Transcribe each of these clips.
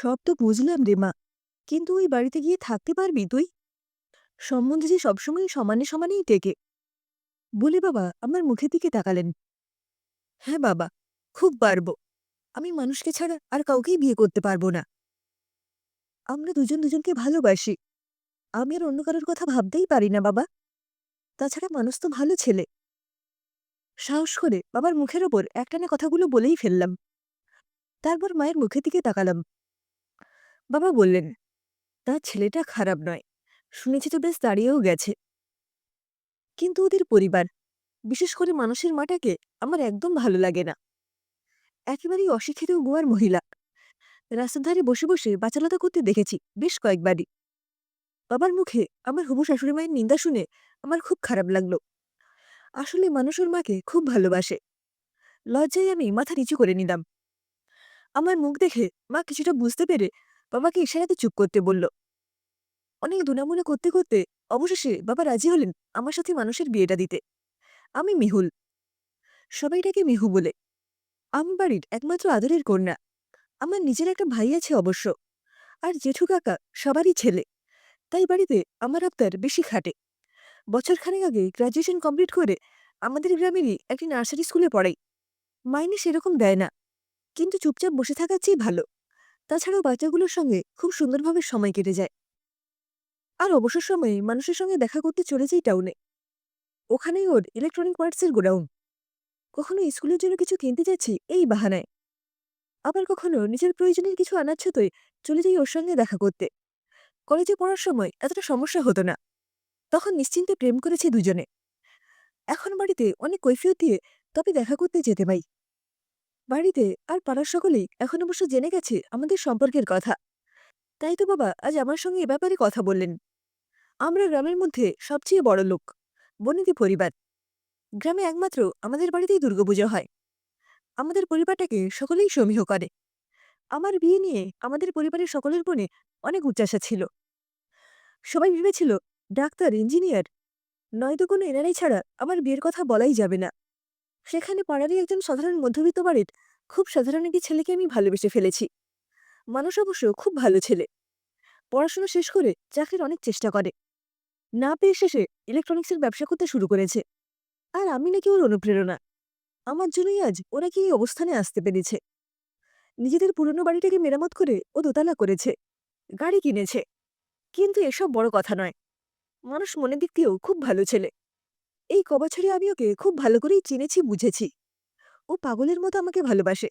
সব তো বুঝলাম রে মা। কিন্তু ওই বাড়িতে গিয়ে থাকতে পারবি তুই? সম্বন্ধে যে সবসময় সমানে সমানেই টেকে। বলে বাবা আমার মুখের দিকে তাকালেন। হ্যাঁ বাবা, খুব পারব। আমি মানুষকে ছাড়া আর কাউকেই বিয়ে করতে পারব না। আমরা দুজন দুজনকে ভালোবাসি। আমি আর অন্য কারোর কথা ভাবতেই পারি না বাবা। তাছাড়া মানুষ তো ভালো ছেলে। সাহস করে বাবার মুখের ওপর একটানে কথাগুলো বলেই ফেললাম। তারপর মায়ের মুখের দিকে তাকালাম। বাবা বললেন তার ছেলেটা খারাপ নয়। শুনেছি তো বেশ দাঁড়িয়েও গেছে। কিন্তু ওদের পরিবার, বিশেষ করে মানুষের মাটাকে, আমার একদম ভালো লাগে না। একেবারেই অশিক্ষিত গোয়ার মহিলা। রাস্তার ধারে বসে বসে বাচালতা করতে দেখেছি বেশ কয়েকবারই। বাবার মুখে আমার হবু শাশুড়ি মায়ের নিন্দা শুনে আমার খুব খারাপ লাগল। আসলে মানুষের মাকে খুব ভালোবাসে। লজ্জায় আমি মাথা নিচু করে নিলাম। আমার মুখ দেখে মা কিছুটা বুঝতে পেরে বাবাকে ইশারাতে চুপ করতে বলল। অনেক দুনামুনা করতে করতে অবশেষে বাবা রাজি হলেন আমার সাথে মানুষের বিয়েটা দিতে। আমি মিহুল। সবাইটাকে মিহু বলে। আমি বাড়ির একমাত্র আদরের কন্যা। আমার নিজের একটা ভাই আছে অবশ্য। আর জেঠু কাকা সবারই ছেলে। তাই বাড়িতে আমার আবদার বেশি খাটে। বছরখানেক আগে গ্রাজুয়েশন কমপ্লিট করে আমাদের গ্রামেরই একটি নার্সারি স্কুলে পড়াই। মাইনে সেরকম দেয় না। কিন্তু চুপচাপ বসে থাকার চেয়ে ভালো। তাছাড়াও বাচ্চাগুলোর সঙ্গে খুব সুন্দরভাবে সময় কেটে যায়। আর অবসর সময়ে মানুষের সঙ্গে দেখা করতে চলে যাই টাউনে ওখানেই ওর ইলেকট্রনিক পার্টসের গোডাউন। কখনো স্কুলের জন্য কিছু কিনতে যাচ্ছি, এই বাহানায়। আবার কখনো নিজের প্রয়োজনের কিছু আনাচ্ছতই চলে যাই ওর সঙ্গে দেখা করতে। কলেজে পড়ার সময় এতটা সমস্যা হতো না। তখন নিশ্চিন্তে প্রেম করেছি দুজনে। এখন বাড়িতে অনেক কৈফিয়ত দিয়ে তবে দেখা করতে যেতে পাই। বাড়িতে আর পাড়ার সকলেই এখন অবশ্য জেনে গেছে আমাদের সম্পর্কের কথা। তাই তো বাবা, আজ আমার সঙ্গে এ ব্যাপারে কথা বললেন। আমরা গ্রামের মধ্যে সবচেয়ে বড় লোক, বনেদি পরিবার। গ্রামে একমাত্র আমাদের বাড়িতেই দুর্গাপুজো হয়। আমাদের পরিবারটাকে সকলেই সমীহ করে। আমার বিয়ে নিয়ে আমাদের পরিবারের সকলের মনে অনেক উচ্চাসা ছিল। সবাই ভেবেছিল, ডাক্তার, ইঞ্জিনিয়ার, নয়তো কোনো এনারাই ছাড়া আমার বিয়ের কথা বলাই যাবে না। সেখানে পাড়ারই একজন সাধারণ মধ্যবিত্ত বাড়ির খুব সাধারণ একটি ছেলেকে আমি ভালোবেসে ফেলেছি। মানুষ অবশ্য খুব ভালো ছেলে। পড়াশোনা শেষ করে চাকরির অনেক চেষ্টা করে। না পেয়ে শেষে ইলেকট্রনিক্সের ব্যবসা করতে শুরু করেছে। আর আমি নাকি ওর অনুপ্রেরণা। আমার জন্যই আজ ওরা কি এই অবস্থানে আসতে পেরেছে। নিজেদের পুরনো বাড়িটাকে মেরামত করে ও দোতলা করেছে। গাড়ি কিনেছে। কিন্তু এসব বড় কথা নয়। মানুষ মনের দিক দিয়েও খুব ভালো ছেলে। এই কবছরে আমি ওকে খুব ভালো করেই চিনেছি, বুঝেছি। ও পাগলের মতো আমাকে ভালোবাসে।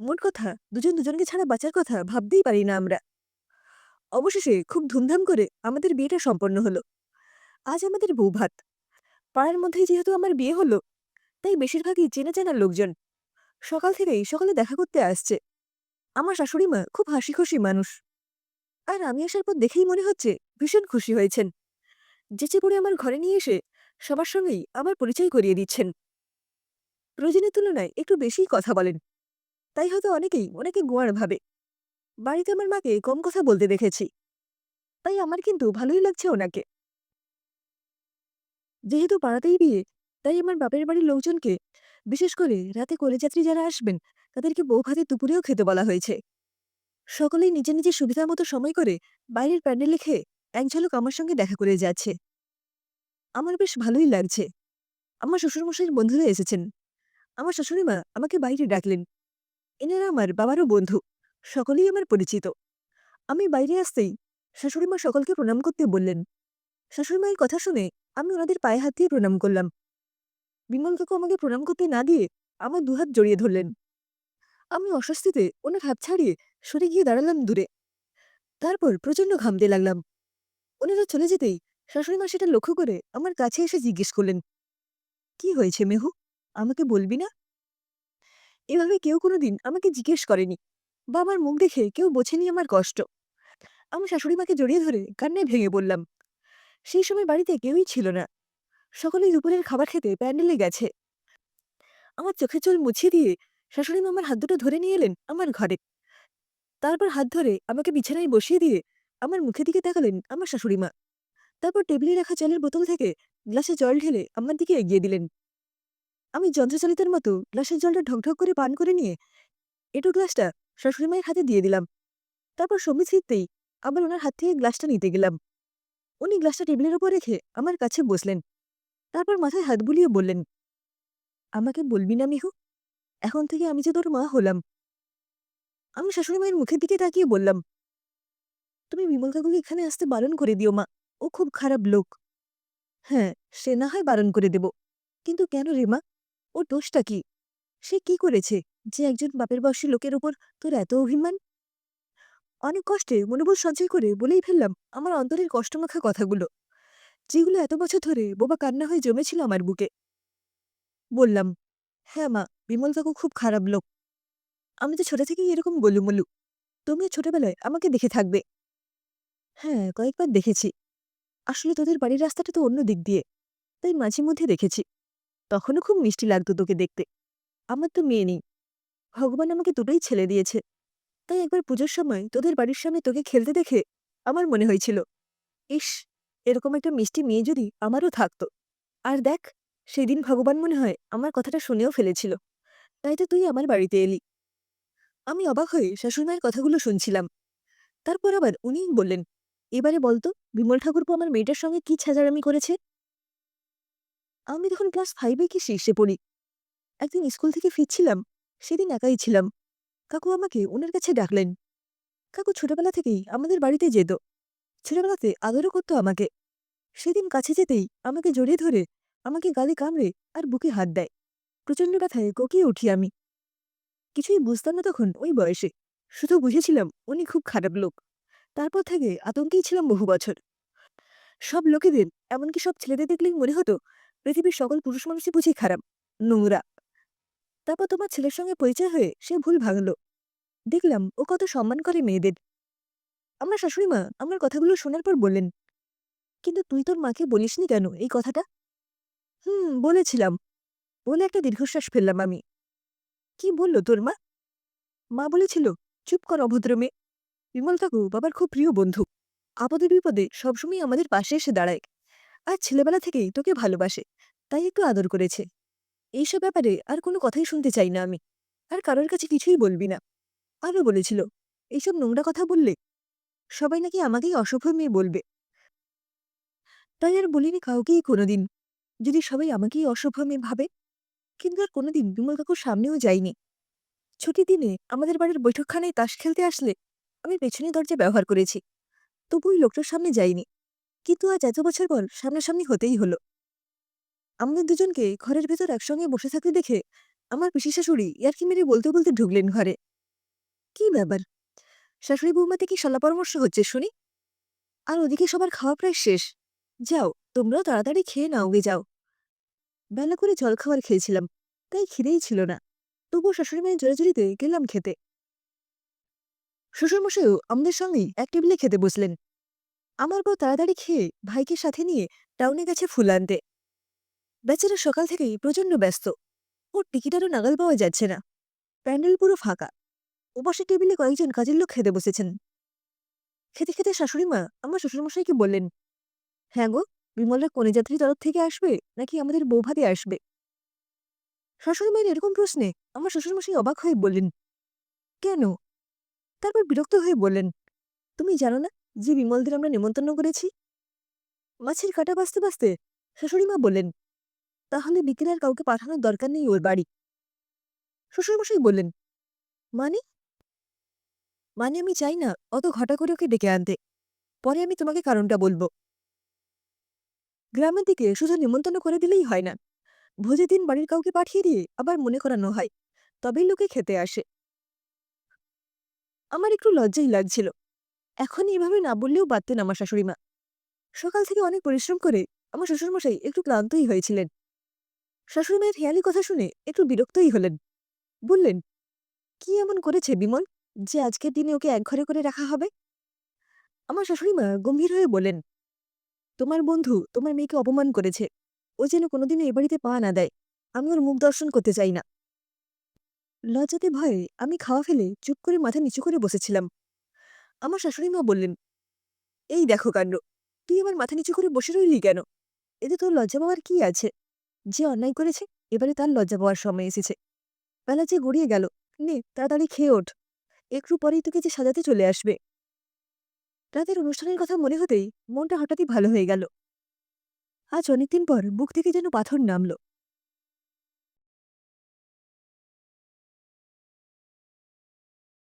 মোট কথা, দুজন দুজনকে ছাড়া বাঁচার কথা ভাবতেই পারি না আমরা। অবশেষে খুব ধুমধাম করে আমাদের বিয়েটা সম্পন্ন হলো। আজ আমাদের বৌভাত পাড়ার মধ্যেই যেহেতু আমার বিয়ে হলো, তাই বেশিরভাগই চেনা চেনা লোকজন। সকাল থেকেই সকালে দেখা করতে আসছে। আমার শাশুড়ি মা খুব হাসি খুশি মানুষ। আর আমি আসার পর দেখেই মনে হচ্ছে ভীষণ খুশি হয়েছেন। যেচে পড়ে আমার ঘরে নিয়ে এসে সবার সঙ্গেই আমার পরিচয় করিয়ে দিচ্ছেন। প্রয়োজনের তুলনায় একটু বেশিই কথা বলেন। তাই হয়তো অনেকেই অনেকে গোয়ার ভাবে। বাড়িতে আমার মাকে কম কথা বলতে দেখেছি। তাই আমার কিন্তু ভালোই লাগছে ওনাকে। যেহেতু পাড়াতেই বিয়ে, তাই আমার বাপের বাড়ির লোকজনকে, বিশেষ করে রাতে কলেযাত্রী যারা আসবেন, তাদেরকে বউ ভাতে দুপুরেও খেতে বলা হয়েছে। সকলেই নিজে নিজে সুবিধা মতো সময় করে বাইরের প্যান্ডেলে খেয়ে এক ঝলক আমার সঙ্গে দেখা করে যাচ্ছে। আমার বেশ ভালোই লাগছে। আমার শ্বশুরমশাইয়ের বন্ধুরা এসেছেন। আমার শাশুড়িমা আমাকে বাইরে ডাকলেন। এনারা আমার বাবারও বন্ধু। সকলেই আমার পরিচিত। আমি বাইরে আসতেই শাশুড়িমা সকলকে প্রণাম করতে বললেন। শাশুড়িমায়ের কথা শুনে আমি ওনাদের পায়ে হাত দিয়ে প্রণাম করলাম। বিমল কাকু আমাকে প্রণাম করতে না দিয়ে আমার দুহাত জড়িয়ে ধরলেন। আমি অস্বস্তিতে ওনার হাত ছাড়িয়ে সরে গিয়ে দাঁড়ালাম দূরে। তারপর প্রচণ্ড ঘামতে লাগলাম। ওনারা চলে যেতেই শাশুড়িমা সেটা লক্ষ্য করে আমার কাছে এসে জিজ্ঞেস করলেন, কি হয়েছে মেহু? আমাকে বলবি না? এভাবে কেউ কোনোদিন আমাকে জিজ্ঞেস করেনি। বা আমার মুখ দেখে কেউ বোঝেনি আমার কষ্ট। আমি শাশুড়িমাকে জড়িয়ে ধরে কান্নায় ভেঙে বললাম সেই সময় বাড়িতে কেউই ছিল না। সকলেই দুপুরের খাবার খেতে প্যান্ডেলে গেছে। আমার চোখে চোল মুছিয়ে দিয়ে শাশুড়িমা আমার হাত দুটো ধরে নিয়ে এলেন আমার ঘরে। তারপর হাত ধরে আমাকে বিছানায় বসিয়ে দিয়ে আমার মুখের দিকে তাকালেন আমার শাশুড়িমা তারপর টেবিলে রাখা জলের বোতল থেকে গ্লাসে জল ঢেলে আমার দিকে এগিয়ে দিলেন। আমি যন্ত্রচালিতের মতো গ্লাসের জলটা ঢকঢক করে পান করে নিয়ে এটু গ্লাসটা শাশুড়িমায়ের হাতে দিয়ে দিলাম। তারপর সময় ফিরতেই আবার ওনার হাত থেকে গ্লাসটা নিতে গেলাম। উনি গ্লাসটা টেবিলের উপর রেখে আমার কাছে বসলেন। তারপর মাথায় হাত বুলিয়ে বললেন, আমাকে বলবি না মিহু, এখন থেকে আমি যে তোর মা হলাম। আমি শাশুড়ি মায়ের মুখের দিকে তাকিয়ে বললাম, তুমি বিমল কাকুকে এখানে আসতে বারণ করে দিও মা। ও খুব খারাপ লোক। হ্যাঁ সে না হয় বারণ করে দেব। কিন্তু কেন রে মা? ওর দোষটা কি? সে কি করেছে যে একজন বাপের বয়সী লোকের ওপর তোর এত অভিমান? অনেক কষ্টে মনোবল সঞ্চয় করে বলেই ফেললাম আমার অন্তরের কষ্টমাখা কথাগুলো। যেগুলো এত বছর ধরে বোবা কান্না হয়ে জমেছিল আমার বুকে। বললাম হ্যাঁ মা, বিমল কাকু খুব খারাপ লোক। আমি তো ছোট থেকেই এরকম গোলুমলু তুমিও ছোটবেলায় আমাকে দেখে থাকবে। হ্যাঁ কয়েকবার দেখেছি। আসলে তোদের বাড়ির রাস্তাটা তো অন্য দিক দিয়ে। তাই মাঝে মধ্যে দেখেছি। তখনও খুব মিষ্টি লাগতো তোকে দেখতে। আমার তো মেয়ে নেই। ভগবান আমাকে দুটোই ছেলে দিয়েছে। তাই একবার পুজোর সময় তোদের বাড়ির সামনে তোকে খেলতে দেখে আমার মনে হয়েছিল, ইস, এরকম একটা মিষ্টি মেয়ে যদি আমারও থাকতো। আর দেখ, সেদিন ভগবান মনে হয় আমার কথাটা শুনেও ফেলেছিল। তাই তো তুই আমার বাড়িতে এলি। আমি অবাক হয়ে শাশুড়িমায়ের কথাগুলো শুনছিলাম। তারপর আবার উনি বললেন এবারে বলতো, বিমল ঠাকুরপো আমার মেয়েটার সঙ্গে কি ছাজারামি করেছে? আমি তখন ক্লাস ফাইভে কি শীর্ষে পড়ি। একদিন স্কুল থেকে ফিরছিলাম, সেদিন একাই ছিলাম। কাকু আমাকে ওনার কাছে ডাকলেন। কাকু ছোটবেলা থেকেই আমাদের বাড়িতে যেত। ছোটবেলাতে আদরও করতো আমাকে। সেদিন কাছে যেতেই আমাকে জড়িয়ে ধরে আমাকে গালে কামড়ে আর বুকে হাত দেয়। প্রচণ্ড ব্যথায় কোকিয়ে উঠি আমি। কিছুই বুঝতাম না তখন ওই বয়সে। শুধু বুঝেছিলাম উনি খুব খারাপ লোক। তারপর থেকে আতঙ্কেই ছিলাম বহু বছর। সব লোকেদের, এমনকি সব ছেলেদের দেখলেই মনে হতো, পৃথিবীর সকল পুরুষ মানুষই বুঝি খারাপ, নোংরা। তারপর তোমার ছেলের সঙ্গে পরিচয় হয়ে সে ভুল ভাঙল। দেখলাম ও কত সম্মান করে মেয়েদের। আমার শাশুড়ি মা আমার কথাগুলো শোনার পর বললেন, কিন্তু তুই তোর মাকে বলিসনি কেন এই কথাটা? হুম, বলেছিলাম। বলে একটা দীর্ঘশ্বাস ফেললাম আমি। কি বলল তোর মা? মা বলেছিল, চুপ কর অভদ্র মেয়ে। বিমল কাকু, বাবার খুব প্রিয় বন্ধু। আপদে বিপদে সবসময় আমাদের পাশে এসে দাঁড়ায়। আর ছেলেবেলা থেকেই তোকে ভালোবাসে, তাই একটু আদর করেছে। এইসব ব্যাপারে আর কোনো কথাই শুনতে চাই না আমি। আর কারোর কাছে কিছুই বলবি না। আরও বলেছিল, এইসব নোংরা কথা বললে সবাই নাকি আমাকেই অশুভ মেয়ে বলবে। তাই আর বলিনি কাউকেই কোনোদিন। যদি সবাই আমাকেই অশুভ মেয়ে ভাবে। কিন্তু আর কোনোদিন বিমল কাকুর সামনেও যাইনি। ছুটির দিনে আমাদের বাড়ির বৈঠকখানায় তাস খেলতে আসলে আমি পেছনে দরজা ব্যবহার করেছি। তবু ওই লোকটার সামনে যাইনি। কিন্তু আজ এত বছর পর সামনাসামনি হতেই হলো। আমাদের দুজনকে ঘরের ভেতর একসঙ্গে বসে থাকতে দেখে আমার পিসি শাশুড়ি ইয়ার্কি মেরে বলতে বলতে ঢুকলেন ঘরে। কি ব্যাপার? শাশুড়ি বৌমাতে কি সলা পরামর্শ হচ্ছে শুনি? আর ওদিকে সবার খাওয়া প্রায় শেষ। যাও, তোমরাও তাড়াতাড়ি খেয়ে নাও গে যাও। বেলা করে জল খাবার খেয়েছিলাম, তাই খিদেই ছিল না। তবুও শাশুড়ি মায়ের জোরাজুরিতে গেলাম খেতে। শ্বশুরমশাইও আমাদের সঙ্গেই এক টেবিলে খেতে বসলেন। আমার বউ তাড়াতাড়ি খেয়ে ভাইকে সাথে নিয়ে টাউনে গেছে ফুল আনতে। বেচারা সকাল থেকেই প্রচণ্ড ব্যস্ত। ওর টিকিটারও নাগাল পাওয়া যাচ্ছে না। প্যান্ডেল পুরো ফাঁকা। ওপাশে টেবিলে কয়েকজন কাজের লোক খেতে বসেছেন। খেতে খেতে শাশুড়ি মা আমার শ্বশুরমশাইকে বললেন হ্যাঁ গো, বিমলরা কোনে যাত্রীর তরফ থেকে আসবে নাকি আমাদের বৌভাতে আসবে? শাশুড়ি মায়ের এরকম প্রশ্নে আমার শ্বশুরমশাই অবাক হয়ে বললেন, কেন? তারপর বিরক্ত হয়ে বললেন, তুমি জানো না যে বিমলদের আমরা নেমন্তন্ন করেছি? মাছের কাটা বাঁচতে বাঁচতে শাশুড়িমা বললেন, তাহলে বিকেলে আর কাউকে পাঠানোর দরকার নেই ওর বাড়ি। শ্বশুরমশাই বললেন মানে? মানে আমি চাই না অত ঘটা করে ওকে ডেকে আনতে। পরে আমি তোমাকে কারণটা বলব। গ্রামের দিকে শুধু নিমন্ত্রণ করে দিলেই হয় না। ভোজের দিন বাড়ির কাউকে পাঠিয়ে দিয়ে আবার মনে করানো হয়, তবেই লোকে খেতে আসে। আমার একটু লজ্জাই লাগছিল। এখন এভাবে না বললেও পারতেন আমার শাশুড়িমা সকাল থেকে অনেক পরিশ্রম করে আমার শ্বশুরমশাই একটু ক্লান্তই হয়েছিলেন। শাশুড়িমায়ের হেয়ালি কথা শুনে একটু বিরক্তই হলেন। বললেন, কি এমন করেছে বিমল যে আজকের দিনে ওকে একঘরে করে রাখা হবে? আমার শাশুড়িমা গম্ভীর হয়ে বলেন তোমার বন্ধু তোমার মেয়েকে অপমান করেছে। ও যেন কোনোদিনও এ বাড়িতে পা না দেয়। আমি ওর মুখ দর্শন করতে চাই না। লজ্জাতে ভয়ে আমি খাওয়া ফেলে চুপ করে মাথা নিচু করে বসেছিলাম। আমার শাশুড়িমা বললেন, এই দেখো কাণ্ড, তুই আমার মাথা নিচু করে বসে রইলি কেন? এতে তোর লজ্জা পাওয়ার কি আছে? যে অন্যায় করেছে, এবারে তার লজ্জা পাওয়ার সময় এসেছে। বেলা যে গড়িয়ে গেল, নে, তাড়াতাড়ি খেয়ে ওঠ। একটু পরেই তোকে যে সাজাতে চলে আসবে। রাতের অনুষ্ঠানের কথা মনে হতেই মনটা হঠাৎই ভালো হয়ে গেল। আজ অনেকদিন পর বুক থেকে যেন পাথর নামল।